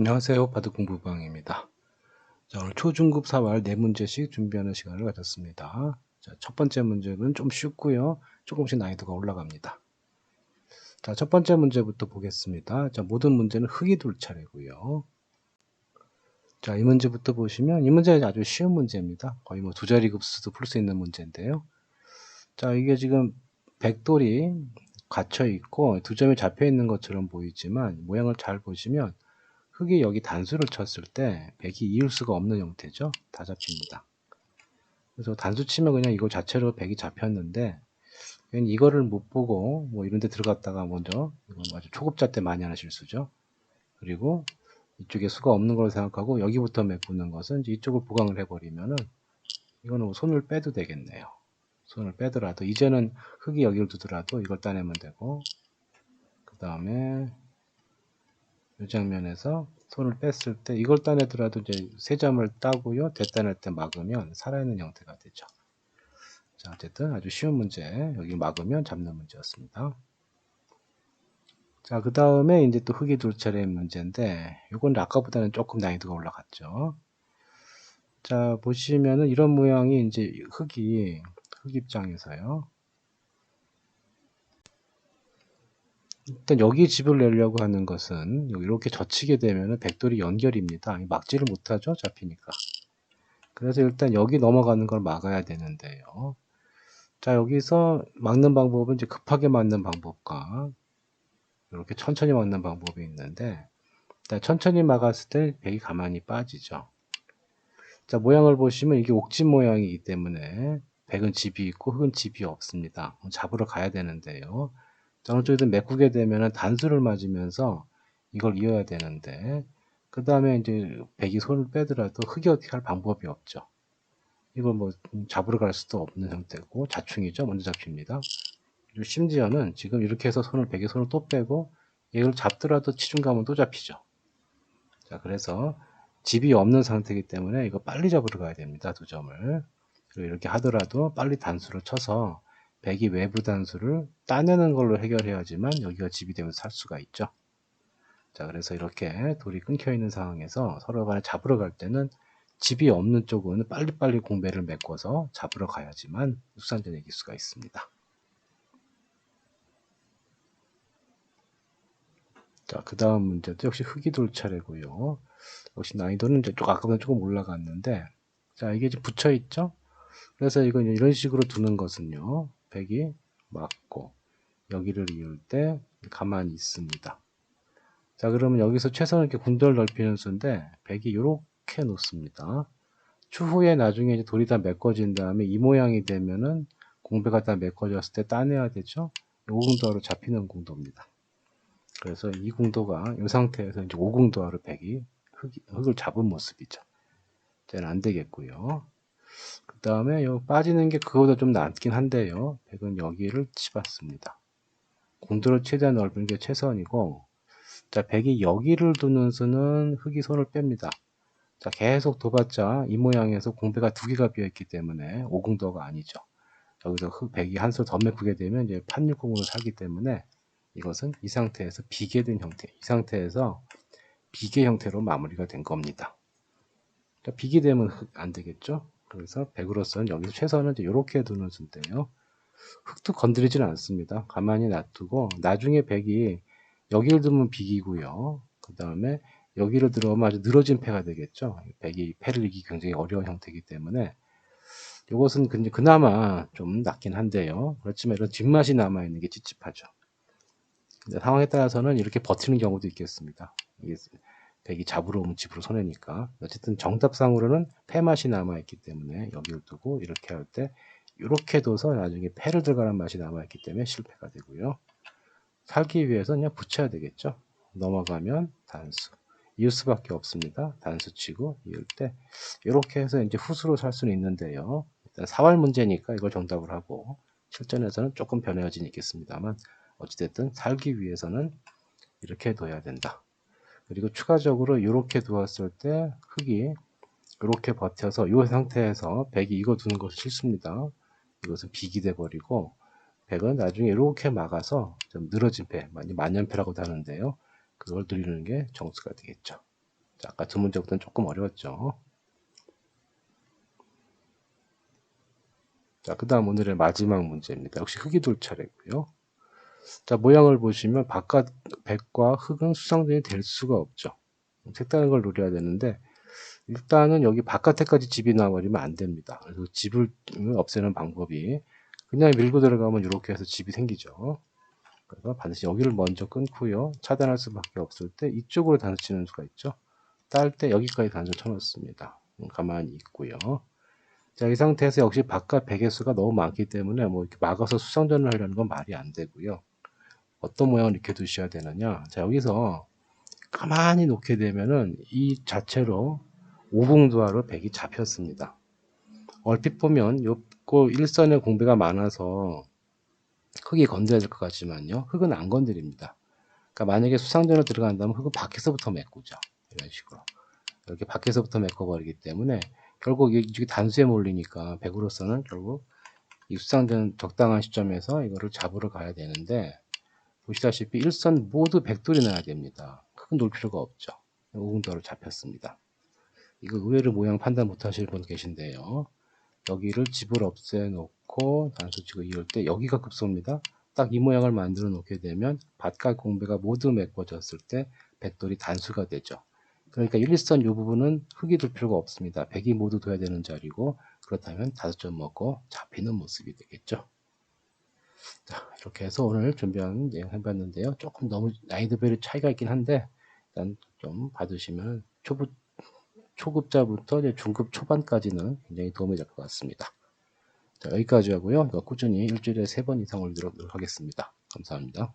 안녕하세요. 바둑 공부방입니다. 자, 오늘 초중급 사활 네 문제씩 준비하는 시간을 가졌습니다. 자, 첫 번째 문제는 좀 쉽고요. 조금씩 난이도가 올라갑니다. 자, 첫 번째 문제부터 보겠습니다. 자, 모든 문제는 흙이 둘 차례고요. 자, 이 문제부터 보시면 이 문제는 아주 쉬운 문제입니다. 거의 뭐 두 자리 급수도 풀 수 있는 문제인데요. 자, 이게 지금 백돌이 갇혀 있고 두 점이 잡혀 있는 것처럼 보이지만 모양을 잘 보시면 흙이 여기 단수를 쳤을 때 100이 이을 수가 없는 형태죠. 다 잡힙니다. 그래서 단수 치면 그냥 이거 자체로 100이 잡혔는데 이거를 못 보고 뭐 이런 데 들어갔다가 먼저 이건 아주 초급자 때 많이 하는 실수죠. 그리고 이쪽에 수가 없는 걸로 생각하고 여기부터 메꾸는 것은 이쪽을 보강을 해버리면은 이거는 뭐 손을 빼도 되겠네요. 손을 빼더라도 이제는 흙이 여기를 두더라도 이걸 따내면 되고 그 다음에 이 장면에서 손을 뺐을 때 이걸 따내더라도 이제 세 점을 따고요. 대따낼 때 막으면 살아있는 형태가 되죠. 자, 어쨌든 아주 쉬운 문제. 여기 막으면 잡는 문제였습니다. 자, 그 다음에 이제 또 흙이 둘 차례 문제인데, 이건 아까보다는 조금 난이도가 올라갔죠. 자, 보시면은 이런 모양이 이제 흙이, 흙 입장에서요. 일단 여기 집을 내려고 하는 것은 이렇게 젖히게 되면 백돌이 연결입니다. 막지를 못하죠. 잡히니까. 그래서 일단 여기 넘어가는 걸 막아야 되는데요. 자 여기서 막는 방법은 이제 급하게 막는 방법과 이렇게 천천히 막는 방법이 있는데 일단 천천히 막았을 때 백이 가만히 빠지죠. 자 모양을 보시면 이게 옥진 모양이기 때문에 백은 집이 있고 흙은 집이 없습니다. 잡으러 가야 되는데요. 어느 쪽이든 메꾸게 되면 단수를 맞으면서 이걸 이어야 되는데 그 다음에 이제 백이 손을 빼더라도 흙이 어떻게 할 방법이 없죠. 이걸 뭐 잡으러 갈 수도 없는 형태고 자충이죠. 먼저 잡힙니다. 그리고 심지어는 지금 이렇게 해서 손을 백의 손을 또 빼고 이걸 잡더라도 치중감은 또 잡히죠. 자 그래서 집이 없는 상태이기 때문에 이거 빨리 잡으러 가야 됩니다. 두 점을. 그리고 이렇게 하더라도 빨리 단수를 쳐서 백이 외부 단수를 따내는 걸로 해결해야지만 여기가 집이 되면서 살 수가 있죠. 자, 그래서 이렇게 돌이 끊겨 있는 상황에서 서로 간에 잡으러 갈 때는 집이 없는 쪽은 빨리빨리 공배를 메꿔서 잡으러 가야지만 수산전 이길 수가 있습니다. 자, 그 다음 문제도 역시 흙이 돌 차례고요. 역시 난이도는 이제 아까보다 조금 올라갔는데, 자, 이게 지금 붙여 있죠? 그래서 이건 이런 식으로 두는 것은요. 백이 맞고 여기를 이을 때 가만히 있습니다. 자 그러면 여기서 최선을 이렇게 궁돌 넓히는 수인데 백이 이렇게 놓습니다. 추후에 나중에 이제 돌이 다 메꿔진 다음에 이 모양이 되면은 공배가 다 메꿔졌을 때 따내야 되죠. 5궁도하로 잡히는 궁도입니다. 그래서 이 궁도가 이 상태에서 이제 5궁도하로 백이 흙, 흙을 잡은 모습이죠. 이제는 안 되겠고요. 그 다음에 요 빠지는 게 그거보다 좀 낫긴 한데요. 100은 여기를 치봤습니다. 공도를 최대한 넓은 게 최선이고 자 100이 여기를 두는 수는 흙이 손을 뺍니다. 자 계속 둬봤자 이 모양에서 공배가 두 개가 비어있기 때문에 5궁도가 아니죠. 여기서 흙 100이 한 수 더 메꾸게 되면 이제 판육궁으로 살기 때문에 이것은 이 상태에서 비계된 형태, 이 상태에서 비계 형태로 마무리가 된 겁니다. 자, 비계 되면 안 되겠죠? 그래서 100으로서는 여기서 최선은 이렇게 두는 순인데요. 흙도 건드리지는 않습니다. 가만히 놔두고 나중에 100이 여기를 두면 비기고요. 그 다음에 여기를 들어오면 아주 늘어진 패가 되겠죠. 100이 패를 이기기 굉장히 어려운 형태이기 때문에 이것은 그나마 좀 낫긴 한데요. 그렇지만 이런 뒷맛이 남아있는 게 찝찝하죠. 상황에 따라서는 이렇게 버티는 경우도 있겠습니다. 백이 잡으러 오면 집으로 손해니까. 어쨌든 정답상으로는 패맛이 남아있기 때문에 여기를 두고 이렇게 할 때 이렇게 둬서 나중에 패를 들어가는 맛이 남아있기 때문에 실패가 되고요. 살기 위해서 그냥 붙여야 되겠죠? 넘어가면 단수. 이을 수밖에 없습니다. 단수 치고 이을 때 이렇게 해서 이제 후수로 살 수는 있는데요. 일단 사활 문제니까 이걸 정답을 하고 실전에서는 조금 변해야지 있겠습니다만 어찌됐든 살기 위해서는 이렇게 둬야 된다 그리고 추가적으로 이렇게 두었을 때 흙이 이렇게 버텨서 이 상태에서 백이 이거 두는 것이 실수입니다. 이것은 비기 돼 버리고 백은 나중에 이렇게 막아서 좀 늘어진 배, 만년패라고도 하는데요. 그걸 누리는 게 정수가 되겠죠. 자, 아까 두 문제부터는 조금 어려웠죠. 자, 그 다음 오늘의 마지막 문제입니다. 역시 흙이 돌 차례고요. 자, 모양을 보시면 바깥 백과 흙은 수상전이 될 수가 없죠. 색다른 걸 노려야 되는데 일단은 여기 바깥에까지 집이 나와버리면 안 됩니다. 그래서 집을 없애는 방법이 그냥 밀고 들어가면 이렇게 해서 집이 생기죠. 그래서 반드시 여기를 먼저 끊고요. 차단할 수밖에 없을 때 이쪽으로 단수 치는 수가 있죠. 딸 때 여기까지 단수 쳐놓습니다. 음, 가만히 있고요. 자, 이 상태에서 역시 바깥 베개 수가 너무 많기 때문에 뭐 이렇게 막아서 수상전을 하려는 건 말이 안 되고요. 어떤 모양을 이렇게 두셔야 되느냐. 자, 여기서 가만히 놓게 되면은 이 자체로 오공두화로 백이 잡혔습니다. 얼핏 보면 요거 일선에 공배가 많아서 흙이 건드려야 될것 같지만요. 흙은 안 건드립니다. 그러니까 만약에 수상전으로 들어간다면 흙은 밖에서부터 메꾸죠. 이런 식으로. 이렇게 밖에서부터 메꿔버리기 때문에 결국 이게 단수에 몰리니까 백으로서는 결국 이 수상전 적당한 시점에서 이거를 잡으러 가야 되는데 보시다시피 일선 모두 백돌이 나야 됩니다. 큰놀 필요가 없죠. 오공도로 잡혔습니다. 이거 의외로 모양 판단 못하실 분 계신데요. 여기를 집을 없애놓고 단수치고 이을 때 여기가 급소입니다. 딱 이 모양을 만들어 놓게 되면 바깥 공배가 모두 메꿔졌을 때 백돌이 단수가 되죠. 그러니까 1, 2선 이 부분은 흙이 둘 필요가 없습니다. 백이 모두 둬야 되는 자리고 그렇다면 다섯 점 먹고 잡히는 모습이 되겠죠. 자, 이렇게 해서 오늘 준비한 내용 해봤는데요. 조금 너무 난이도별로 차이가 있긴 한데 일단 좀 받으시면 초보 초급자부터 이제 중급 초반까지는 굉장히 도움이 될 것 같습니다. 자, 여기까지 하고요. 꾸준히 일주일에 세 번 이상 올리도록 하겠습니다. 감사합니다.